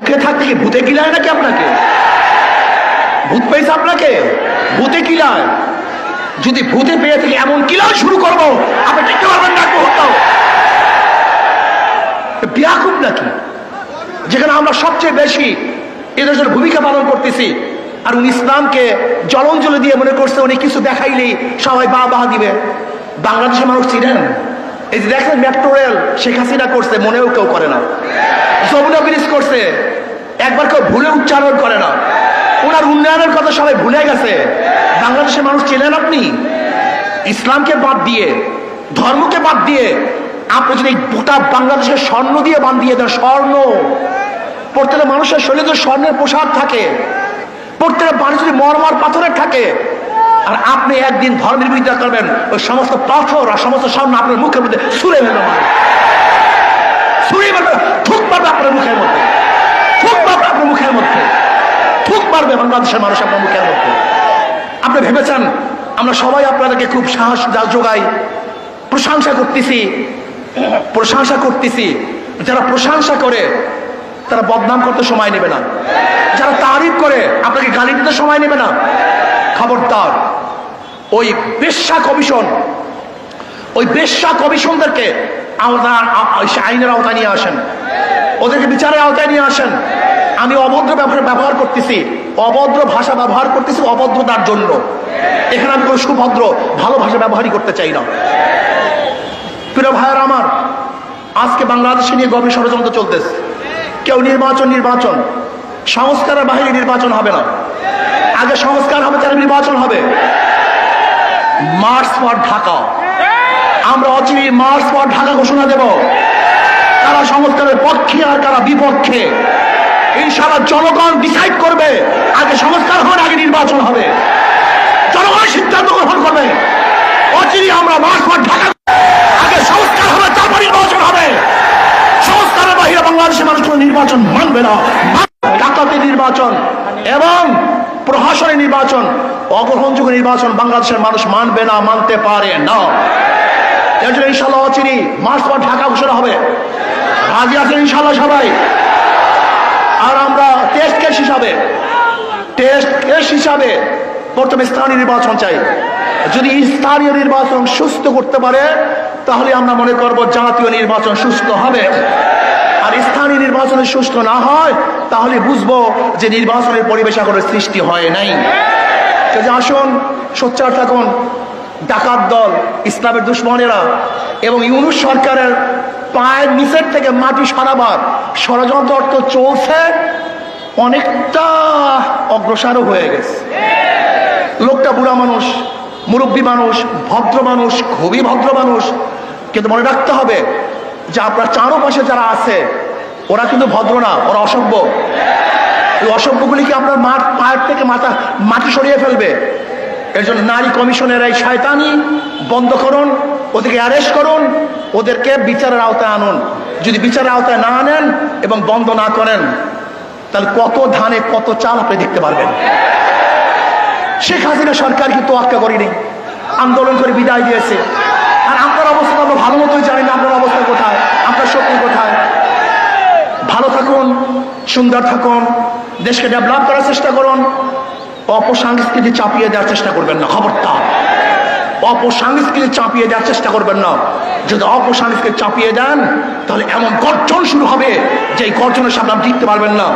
সুখে থাকতে কি, ভূতে কিলায় নাকি আপনাকে? ভূত পেয়েছে আপনাকে? ভূতে কিলায়। যদি ভূতে পেয়ে এমন কিলায় শুরু করব, আপনি টিকতে পারবেন না নাকি? যেখানে আমরা সবচেয়ে বেশি এদের ভূমিকা পালন করতেছি, আর উনি ইসলামকে জলঞ্জলি দিয়ে মনে করছে উনি কিছু দেখাইলেই সবাই বা বাহা দিবে। বাংলাদেশের মানুষ ছিলেন এই যে দেখেন, মেট্রো রেল শেখ হাসিনা করছে, মনেও কেউ করে না। যমুনা ব্রিজ করছে। ভুলে উচ্চারণ করে না। ওনার উন্নয়নের কথা সবাই ভুলে গেছে। বাংলাদেশের মানুষ চেনেন আপনি? ইসলামকে বাদ দিয়ে, ধর্মকে বাদ দিয়ে, আপনি যদি গোটা বাংলাদেশের স্বর্ণ দিয়ে বান দিয়ে দেন, স্বর্ণ। প্রত্যেকটা মানুষের শরীরে স্বর্ণের পোশাক থাকে, প্রত্যেকটা মানুষ যদি মরমার পাথরের থাকে, আর আপনি একদিন ধর্মের বিরোধিতা করবেন, ওই সমস্ত পাথর আর সমস্ত স্বর্ণ আপনার মুখের মধ্যে ছুঁড়ে ফেলবে। মানুষ ছুঁড়ে মারবে থুক মারবে আপনার মুখের মধ্যে থুক মারবে আপনার মুখের মধ্যে মারবে বাংলাদেশের মানুষ আপনার মুখের মধ্যে আপনি ভেবেছেন আমরা সবাই আপনাদেরকে খুব সাহস যোগাই প্রশংসা করতেছি প্রশংসা করতেছি। যারা প্রশংসা করে, তারা বদনাম করতে সময় নেবে না। যারা তারিফ করে, আপনাকে গালি দিতে সময় নেবে না। খবরদার, ওই বেশ্যা কমিশন, ওই বেশ্যা কমিশনদেরকে আওতার আ- সে আইনের আওতায় নিয়ে আসেন। ওদেরকে বিচারের আওতায় নিয়ে আসেন। আমি অভদ্র ব্যবহার ব্যবহার করতেছি, অভদ্র ভাষা ব্যবহার করতেছি অভদ্রতার জন্য। এখানে আমি কোনো সুভদ্র, ভালো ভাষা ব্যবহারই করতে চাই না। প্রিয় ভাইয়ের আমার, আজকে বাংলাদেশে নিয়ে গভীর ষড়যন্ত্র চলতেছে। কেউ নির্বাচন নির্বাচন। সংস্কারের বাহিরে নির্বাচন হবে না। আগে সংস্কার হবে তার নির্বাচন হবে। March for Dhaka. আমরা অচিরে মার্চ পর ঢাকা ঘোষণা দেব। কারা সংস্কারের পক্ষে আর কারা বিপক্ষে। ইনশাআল্লাহ জনগণ ডিসাইড করবে, আগে সংস্কার হবে, আগে নির্বাচন হবে। জনগণ সিদ্ধান্ত গ্রহণ করবে। অচিরে আমরা পর ঢাকা আগে সংস্কার হবে, তারপর নির্বাচন হবে। সংস্কারের বাহিরে বাংলাদেশের মানুষ কোনো নির্বাচন মানবে না। ডাকাতি নির্বাচন এবং প্রহাসনের নির্বাচন, অগ্রহণযোগ্য নির্বাচন বাংলাদেশের মানুষ মানবে না, মানতে পারে না। এর জন্য ইনশাল্লাহ অচিরি মার্চ পর ঢাকা ঘোষণা হবে। রাজি আছেন ইনশাল্লাহ সবাই আর আমরা টেস্ট কেস হিসাবে টেস্ট কেস হিসাবে প্রথমে স্থানীয় নির্বাচন চাই। যদি স্থানীয় নির্বাচন সুস্থ করতে পারে, তাহলে আমরা মনে করব জাতীয় নির্বাচন সুস্থ হবে। আর স্থানীয় নির্বাচনে সুস্থ না হয়, তাহলে বুঝব যে নির্বাচনের পরিবেশ এখনও সৃষ্টি হয় নাই। কাজে আসুন, সোচ্চার থাকুন, ডাকাত দল, ইসলামের দুশ্মনেরা এবং ইউনুস সরকারের পায়ের নিচের থেকে মাটি সরাবার ষড়যন্ত্র অর্থ চলছে। অনেকটা অগ্রসরও হয়ে গেছে। লোকটা বুড়া মানুষ, মুরব্বী মানুষ, ভদ্র মানুষ, খুবই ভদ্র মানুষ। কিন্তু মনে রাখতে হবে যে আপনার চারোপাশে যারা আছে, ওরা কিন্তু ভদ্র না, ওরা অসভ্য। এই অসভ্যগুলিকে আপনার মাঠ, পায়ের থেকে মাথা, মাটি সরিয়ে ফেলবে। এর জন্য নারী কমিশনের এই শয়তানি বন্ধ করুন, ওদেরকে অ্যারেস্ট করুন, ওদেরকে বিচারের আওতায় আনুন। যদি বিচারের আওতায় না আনেন এবং বন্ধ না করেন তাহলে কত ধানে, কত চাল আপনি দেখতে পারবেন? শেখ হাসিনা সরকার কিন্তু আক্কা করেনি। আন্দোলন করে বিদায় দিয়েছে। আর আপনার অবস্থা আমরা ভালো মতোই জানি না, আপনার অবস্থা কোথায়, আপনার শক্তি কোথায়? ভালো থাকুন, সুন্দর থাকুন, দেশকে ডেভেলপ করার চেষ্টা করুন, অপসংস্কৃতি চাপিয়ে দেওয়ার চেষ্টা করবেন না, খবরদার। অপসংস্কৃতি চাপিয়ে দেওয়ার চেষ্টা করবেন না। যদি অপসংস্কৃতি চাপিয়ে দেন, তাহলে এমন গর্জন শুরু হবে যে গর্জনের সামনে আপনি জিততে পারবেন না।